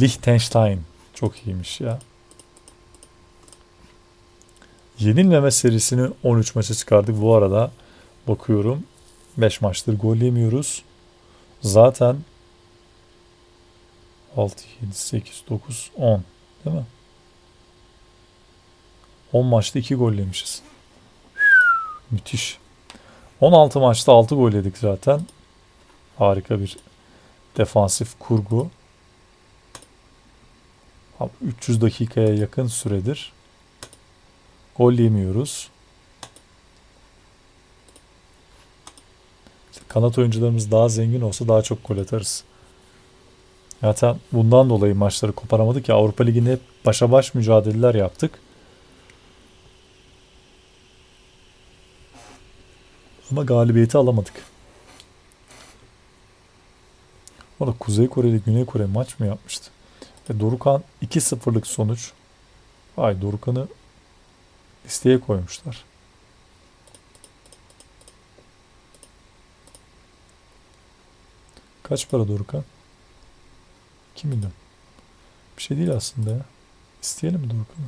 Liechtenstein. Çok iyiymiş ya. Yenilmeme serisini 13 maça çıkardık. Bu arada bakıyorum 5 maçtır gol yemiyoruz. Zaten 6, 7, 8, 9, 10 değil mi? 10 maçta 2 gol yemişiz. Müthiş. 16 maçta 6 gol yedik zaten. Harika bir defansif kurgu. Abi 300 dakikaya yakın süredir gol yemiyoruz. Kanat oyuncularımız daha zengin olsa daha çok gol atarız. Zaten bundan dolayı maçları koparamadık ya Avrupa Ligi'nde hep başa baş mücadeleler yaptık. Ama galibiyeti alamadık. O da Kuzey Kore ile Güney Kore maç mı yapmıştı? Ve Dorukan 2-0'lık sonuç. Ay Dorukan'ı listeye koymuşlar. Kaç para Dorukan? 2 milyon. Bir şey değil aslında ya. İsteyelim mi Dorukan'ı?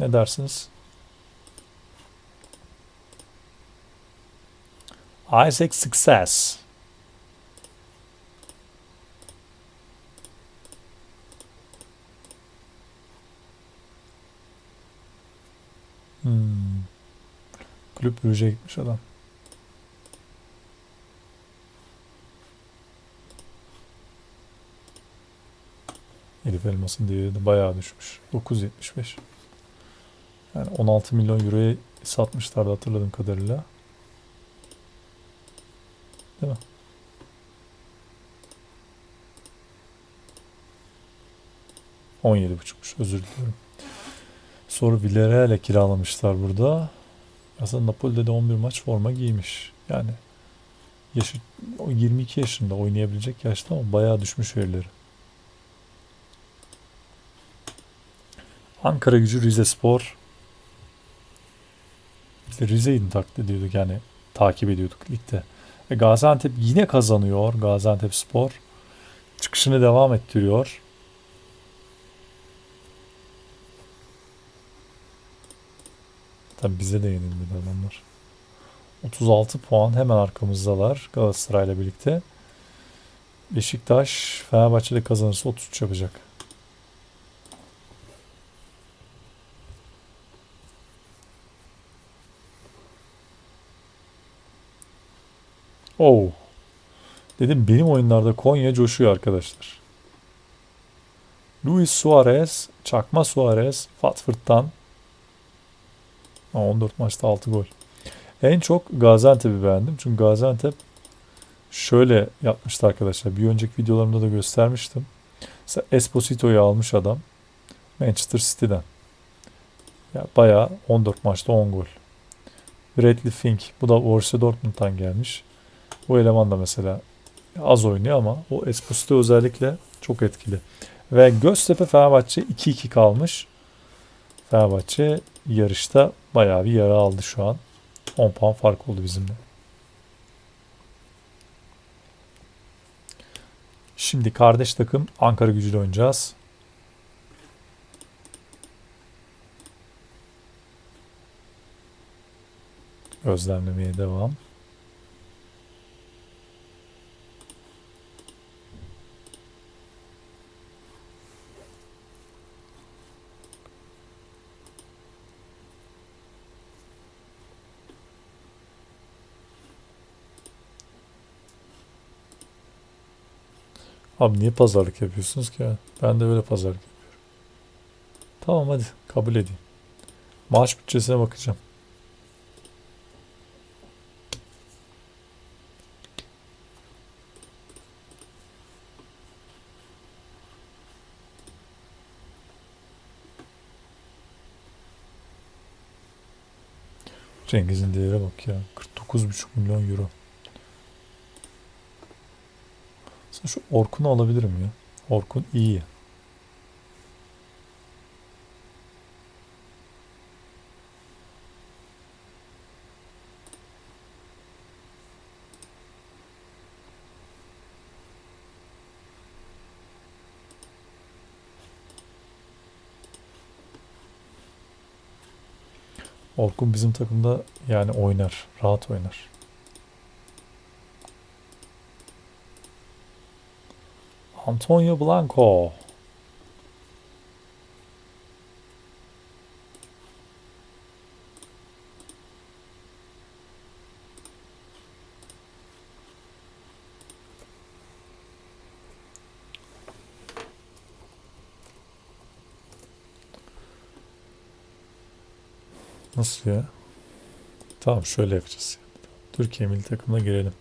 Ne dersiniz? Isaac Success. Hmm. Kulüp Brüj'e gitmiş adam. Elif Elmas'ın değeri de bayağı düşmüş. 9.75. Yani 16 milyon euroya satmışlardı hatırladığım kadarıyla. Değil mi? On yedi buçukmuş. Özür diliyorum. Sonra Villarreal'e kiralamışlar burada. Aslında Napoli'de de 11 maç forma giymiş. Yani yaşı o 22 yaşında oynayabilecek yaşta ama bayağı düşmüş verileri. Ankara gücü Rize Spor. Biz de Rize'yi taklit ediyorduk yani takip ediyorduk ligde. Ve Gaziantep yine kazanıyor. Gaziantep Spor çıkışını devam ettiriyor. Tabi bize de yenilmedi adamlar. 36 puan hemen arkamızdalar Galatasaray'la birlikte. Beşiktaş Fenerbahçe'de kazanırsa 33 yapacak. Oh. Dedim benim oyunlarda Konya coşuyor arkadaşlar. Luis Suarez, Çakma Suarez, Watford'dan 14 maçta 6 gol. En çok Gaziantep'i beğendim. Çünkü Gaziantep şöyle yapmıştı arkadaşlar. Bir önceki videolarımda da göstermiştim. Mesela Esposito'yu almış adam. Manchester City'den. Ya bayağı 14 maçta 10 gol. Bradley Fink. Bu da Borussia Dortmund'dan gelmiş. Bu eleman da mesela az oynuyor ama o Esposito özellikle çok etkili. Ve Göztepe Fenerbahçe 2-2 kalmış. Fenerbahçe yarışta bayağı bir yara aldı şu an. 10 puan fark oldu bizimle. Şimdi kardeş takım Ankara gücüyle oynayacağız. Gözlemlemeye devam. Abi niye pazarlık yapıyorsunuz ki? Ben de böyle pazarlık yapıyorum. Tamam hadi kabul edeyim. Maaş bütçesine bakacağım. Cengiz'in değeri bak ya. 49,5 milyon euro. Aslında şu Orkun'u alabilirim ya. Orkun iyi. Orkun bizim takımda yani oynar. Rahat oynar. Antonio Blanco. Nasıl ya? Tamam şöyle yapacağız. Türkiye milli takımına girelim.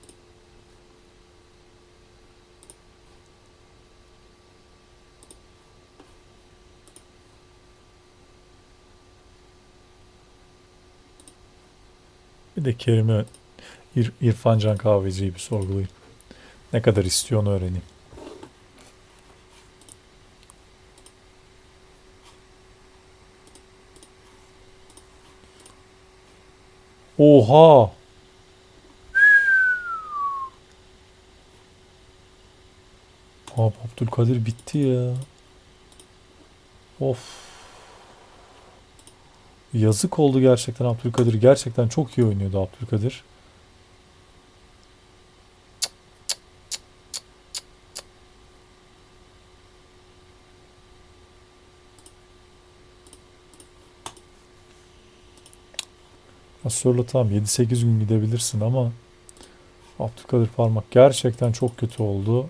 De Kerim'i İr İrfan Can Kahveci'yi bir sorgulayayım. Ne kadar istiyor onu öğreneyim. Oha! Abi Abdülkadir bitti ya. Of. Yazık oldu gerçekten Abdülkadir. Gerçekten çok iyi oynuyordu Abdülkadir. Asorla tamam 7-8 gün gidebilirsin ama Abdülkadir Parmak gerçekten çok kötü oldu.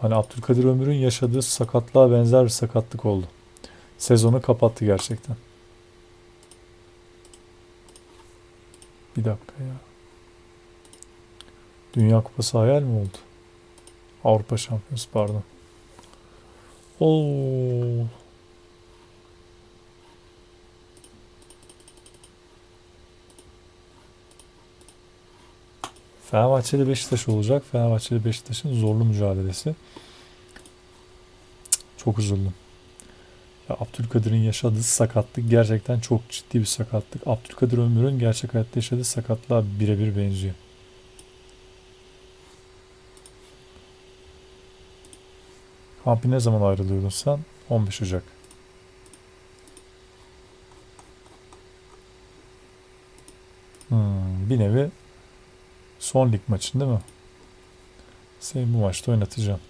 Hani Abdülkadir Ömür'ün yaşadığı sakatlığa benzer bir sakatlık oldu. Sezonu kapattı gerçekten. Bir dakika ya. Dünya Kupası hayal mi oldu? Avrupa Şampiyonası pardon. Oo. Fenerbahçe'de Beşiktaş olacak. Fenerbahçe'de Beşiktaş'ın zorlu mücadelesi. Çok üzüldüm. Abdülkadir'in yaşadığı sakatlık gerçekten çok ciddi bir sakatlık. Abdülkadir Ömür'ün gerçek hayatta yaşadığı sakatlığa birebir benziyor. Kampi ne zaman ayrılıyordun sen? 15 Ocak. Hmm, bir nevi son lig maçın değil mi? Seni bu maçta oynatacağım.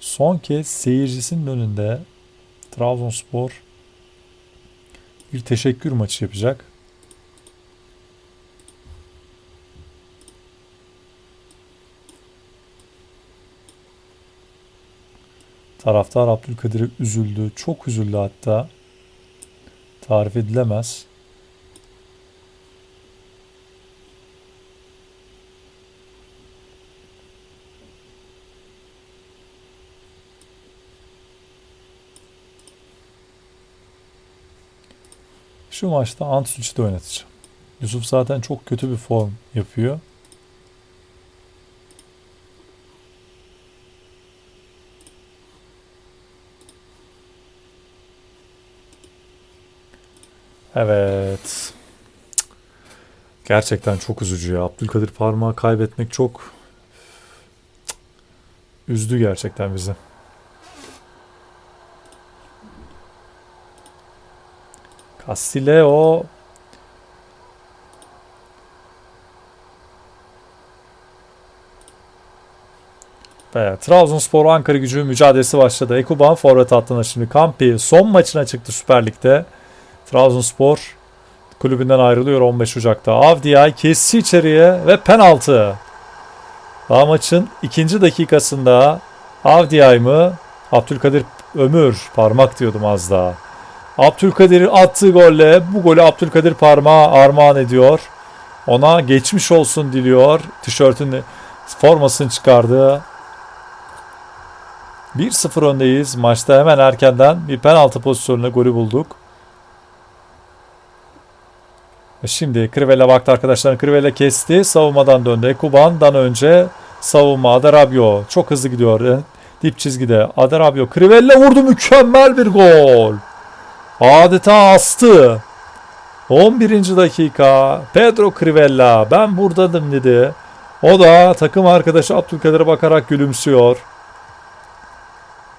Son kez seyircisinin önünde Trabzonspor bir teşekkür maçı yapacak. Taraftar Abdülkadir'e üzüldü. Çok üzüldü hatta. Tarif edilemez. Şu maçta Antucci'de oynatacağım. Yusuf zaten çok kötü bir form yapıyor. Evet. Gerçekten çok üzücü ya. Abdülkadir Parmağı kaybetmek çok üzdü gerçekten bizi. Castileo ve Trabzonspor Ankara gücü mücadelesi başladı. Ekuban forvet hattına şimdi Kampi son maçına çıktı Süper Lig'de. Trabzonspor kulübünden ayrılıyor 15 Ocak'ta. Avdiay kesti içeriye ve penaltı. Daha maçın ikinci dakikasında Avdiay mı? Abdülkadir Ömür parmak diyordum az daha. Abdülkadir'in attığı golle bu golü Abdülkadir parmağı armağan ediyor. Ona geçmiş olsun diliyor. Tişörtün formasını çıkardı. 1-0 öndeyiz. Maçta hemen erkenden bir penaltı pozisyonuna golü bulduk. Şimdi Krivella baktı arkadaşlar. Krivella kesti. Savunmadan döndü. Kuban'dan önce savunma. Adarabio çok hızlı gidiyor. Dip çizgide. Adarabio. Krivella vurdu. Mükemmel bir gol. Adeta astı. 11. dakika. Pedro Crivella ben buradaydım dedi. O da takım arkadaşı Abdülkadir'e bakarak gülümsüyor.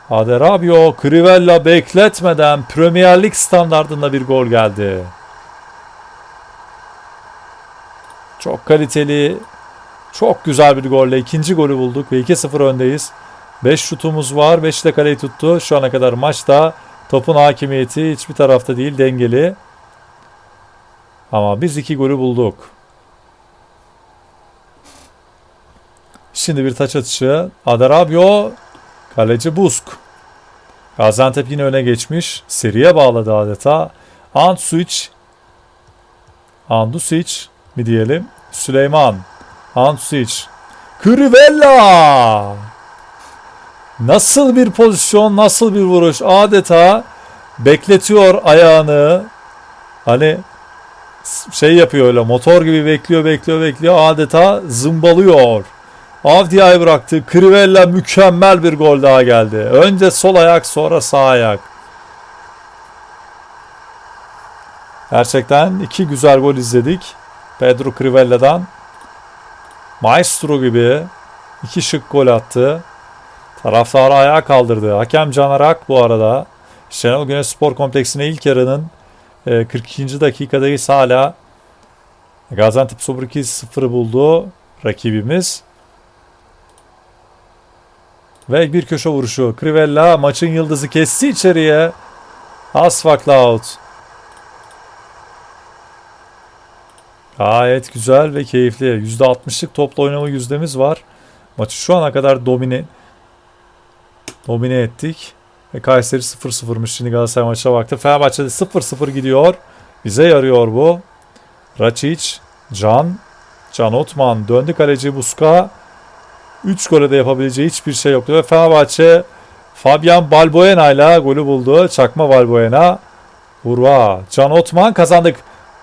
Aderabio, Crivella bekletmeden Premier Lig standartında bir gol geldi. Çok kaliteli, çok güzel bir golle ikinci golü bulduk ve 2-0 öndeyiz. 5 şutumuz var, 5 de kaleyi tuttu. Şu ana kadar maçta topun hakimiyeti hiçbir tarafta değil, dengeli. Ama biz iki golü bulduk. Şimdi bir taç atışı. Adarabio, kaleci Busk. Gaziantep yine öne geçmiş. Seriye bağladı adeta. Ansuic, Andusic mi diyelim? Süleyman, Ansuic, Krivella. Nasıl bir pozisyon, nasıl bir vuruş. Adeta bekletiyor ayağını. Hani şey yapıyor öyle motor gibi bekliyor bekliyor bekliyor adeta zımbalıyor. Avdia'yı bıraktı. Krivella mükemmel bir gol daha geldi. Önce sol ayak sonra sağ ayak. Gerçekten iki güzel gol izledik. Pedro Crivella'dan. Maestro gibi iki şık gol attı. Taraftarı ayağa kaldırdı. Hakem Canarak bu arada. Şenol Güneş Spor Kompleksi'ne ilk yarının e, 42. dakikadayız hala. Gaziantep Spor 2-0'ı buldu rakibimiz. Ve bir köşe vuruşu. Crivella maçın yıldızı kesti içeriye. Asfak out. Gayet güzel ve keyifli. %60'lık topla oynama yüzdemiz var. Maçı şu ana kadar domine domine ettik. Ve Kayseri 0-0'mış. Şimdi Galatasaray maçına baktı. Fenerbahçe'de 0-0 gidiyor. Bize yarıyor bu. Raçic, Can, Can Otman döndü kaleci Buska. 3 gole de yapabileceği hiçbir şey yoktu. Ve Fenerbahçe Fabian Balbuena ile golü buldu. Çakma Balbuena. Urva. Can Otman kazandık.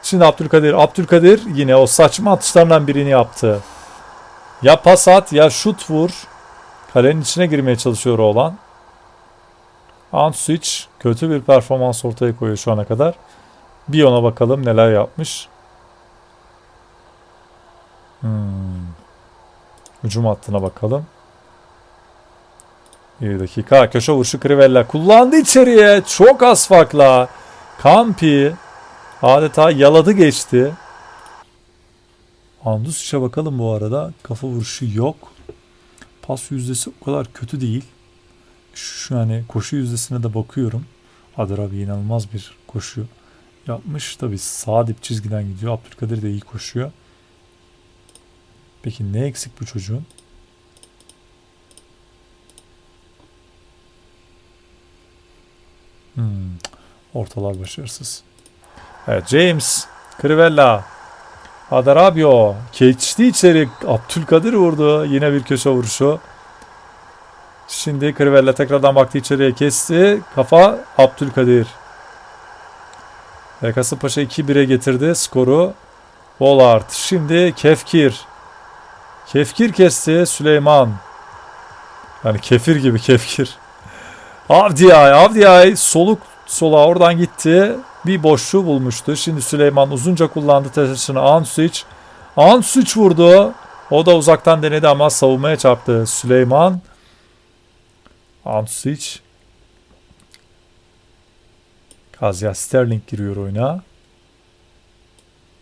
Şimdi Abdülkadir. Abdülkadir yine o saçma atışlarından birini yaptı. Ya pas at ya şut vur. Kalenin içine girmeye çalışıyor oğlan. Ansuic kötü bir performans ortaya koyuyor şu ana kadar. Bir ona bakalım neler yapmış. Hmm. Hücum hattına bakalım. Bir dakika. Köşe vuruşu Krivella kullandı içeriye. Çok az farkla. Kampi adeta yaladı geçti. Andusic'e bakalım bu arada. Kafa vuruşu yok. Pas yüzdesi o kadar kötü değil. Şu yani koşu yüzdesine de bakıyorum. Adar inanılmaz bir koşu yapmış. Tabi sağ dip çizgiden gidiyor. Abdülkadir de iyi koşuyor. Peki ne eksik bu çocuğun? Hmm, ortalar başarısız. Evet James, Crivella, Adarabio geçti içeri. Abdülkadir vurdu. Yine bir köşe vuruşu. Şimdi Crivella tekrardan baktı içeriye kesti. Kafa Abdülkadir. ve Kasımpaşa 2-1'e getirdi skoru. Bollard. Şimdi Kefkir. Kefkir kesti Süleyman. Yani kefir gibi kefkir. Avdiyay, Avdiyay soluk sola oradan gitti. Bir boşluğu bulmuştu. Şimdi Süleyman uzunca kullandı taşını Ansuic. Ansuic vurdu. O da uzaktan denedi ama savunmaya çarptı. Süleyman. Ansuic. Kazya Sterling giriyor oyuna.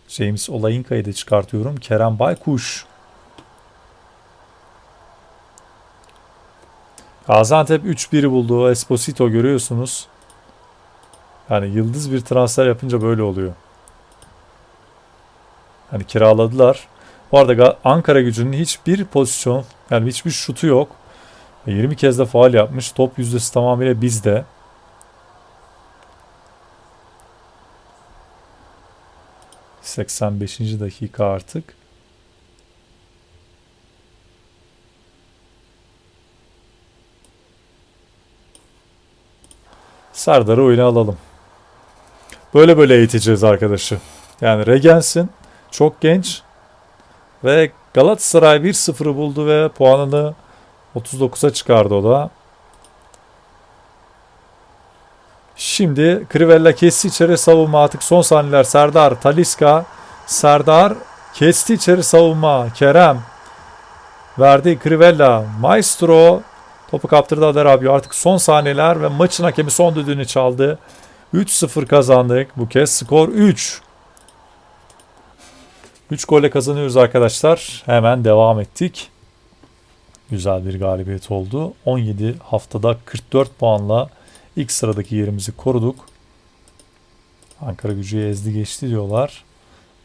James Olayinka'yı da çıkartıyorum. Kerem Baykuş. Gaziantep 3-1'i buldu. Esposito görüyorsunuz. Yani yıldız bir transfer yapınca böyle oluyor. Hani kiraladılar. Bu arada Ankara gücünün hiçbir pozisyon yani hiçbir şutu yok. 20 kez de faal yapmış. Top yüzdesi tamamıyla bizde. ...85. dakika artık. Serdar'ı oyuna alalım. Böyle böyle eğiteceğiz arkadaşı. Yani Regens'in çok genç ve Galatasaray 1-0'ı buldu ve puanını 39'a çıkardı o da. Şimdi Krivella kesti içeri savunma artık son saniyeler Serdar Taliska Serdar kesti içeri savunma Kerem verdi Krivella Maestro Topu kaptırdı Ader abi. Artık son saniyeler ve maçın hakemi son düdüğünü çaldı. 3-0 kazandık. Bu kez skor 3. 3 golle kazanıyoruz arkadaşlar. Hemen devam ettik. Güzel bir galibiyet oldu. 17 haftada 44 puanla ilk sıradaki yerimizi koruduk. Ankara gücüye ezdi geçti diyorlar.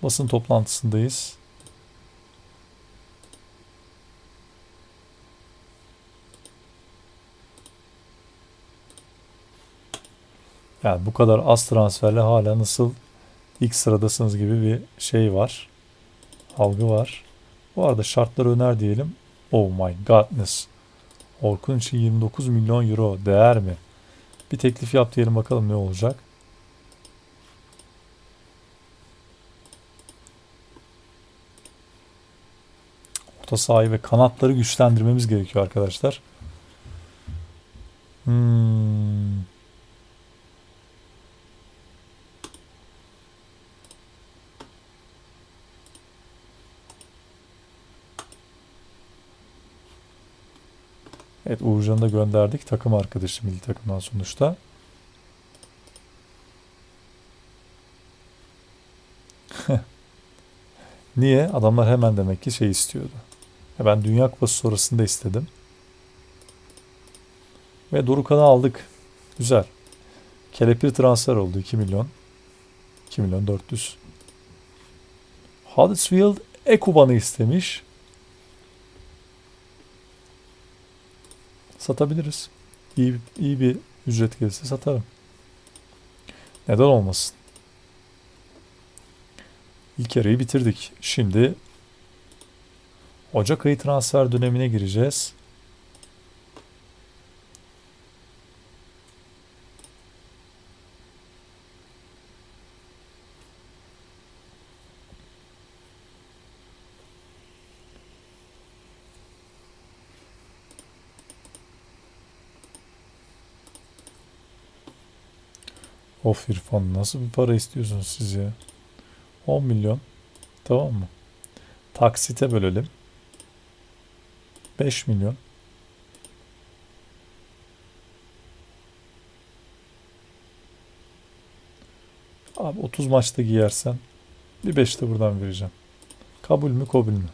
Basın toplantısındayız. Yani bu kadar az transferle hala nasıl ilk sıradasınız gibi bir şey var. Algı var. Bu arada şartlar öner diyelim. Oh my godness. Orkun için 29 milyon euro değer mi? Bir teklif yap diyelim bakalım ne olacak. Orta sahayı ve kanatları güçlendirmemiz gerekiyor arkadaşlar. Hmm. Evet Uğurcan'ı da gönderdik. Takım arkadaşı milli takımdan sonuçta. Niye? Adamlar hemen demek ki şey istiyordu. Ya ben Dünya Kupası sonrasında istedim. Ve Dorukan'ı aldık. Güzel. Kelepir transfer oldu 2 milyon. 2 milyon 400. Huddersfield Ekuban'ı istemiş. Satabiliriz. İyi, iyi bir ücret gelirse satarım. Neden olmasın? İlk yarıyı bitirdik. Şimdi Ocak ayı transfer dönemine gireceğiz. Of İrfan nasıl bir para istiyorsunuz siz ya? 10 milyon. Tamam mı? Taksite bölelim. 5 milyon. Abi 30 maçta giyersen bir 5 de buradan vereceğim. Kabul mü kabul mü?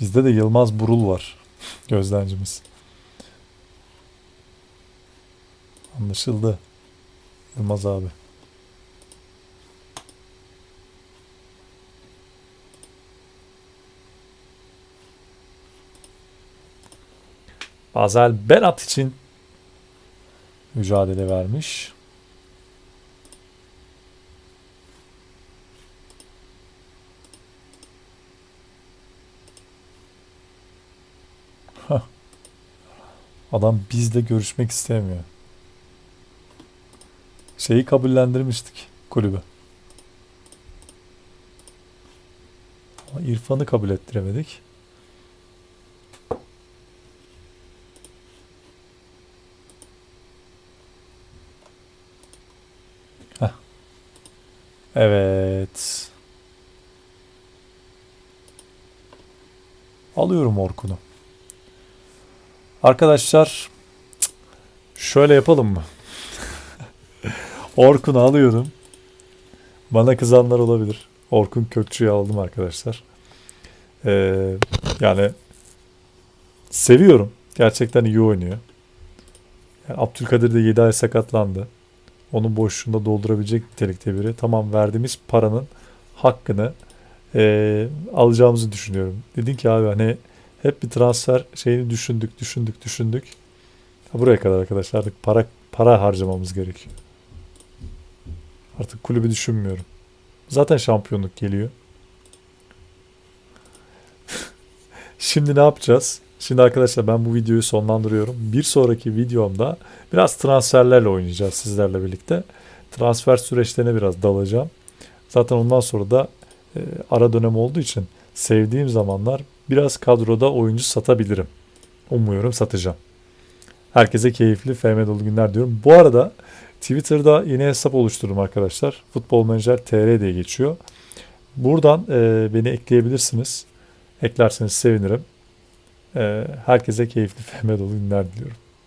Bizde de Yılmaz Burul var. Gözlemcimiz. Anlaşıldı. Yılmaz abi. Bazel Berat için mücadele vermiş. Adam bizle görüşmek istemiyor. Şeyi kabullendirmiştik kulübü. Ama İrfan'ı kabul ettiremedik. Heh. Evet. Alıyorum Orkun'u. Arkadaşlar şöyle yapalım mı? Orkun'u alıyorum. Bana kızanlar olabilir. Orkun Kökçü'yü aldım arkadaşlar. Ee, yani seviyorum. Gerçekten iyi oynuyor. Yani Abdülkadir de 7 ay sakatlandı. Onun boşluğunda doldurabilecek nitelikte biri. Tamam verdiğimiz paranın hakkını e, alacağımızı düşünüyorum. Dedin ki abi hani hep bir transfer şeyini düşündük, düşündük, düşündük. Buraya kadar arkadaşlar para para harcamamız gerekiyor. Artık kulübü düşünmüyorum. Zaten şampiyonluk geliyor. Şimdi ne yapacağız? Şimdi arkadaşlar ben bu videoyu sonlandırıyorum. Bir sonraki videomda biraz transferlerle oynayacağız sizlerle birlikte. Transfer süreçlerine biraz dalacağım. Zaten ondan sonra da e, ara dönem olduğu için sevdiğim zamanlar biraz kadroda oyuncu satabilirim. Umuyorum satacağım. Herkese keyifli, FM dolu günler diyorum. Bu arada Twitter'da yeni hesap oluşturdum arkadaşlar. Futbol Manager TR diye geçiyor. Buradan e, beni ekleyebilirsiniz. Eklerseniz sevinirim. E, herkese keyifli FM dolu günler diliyorum.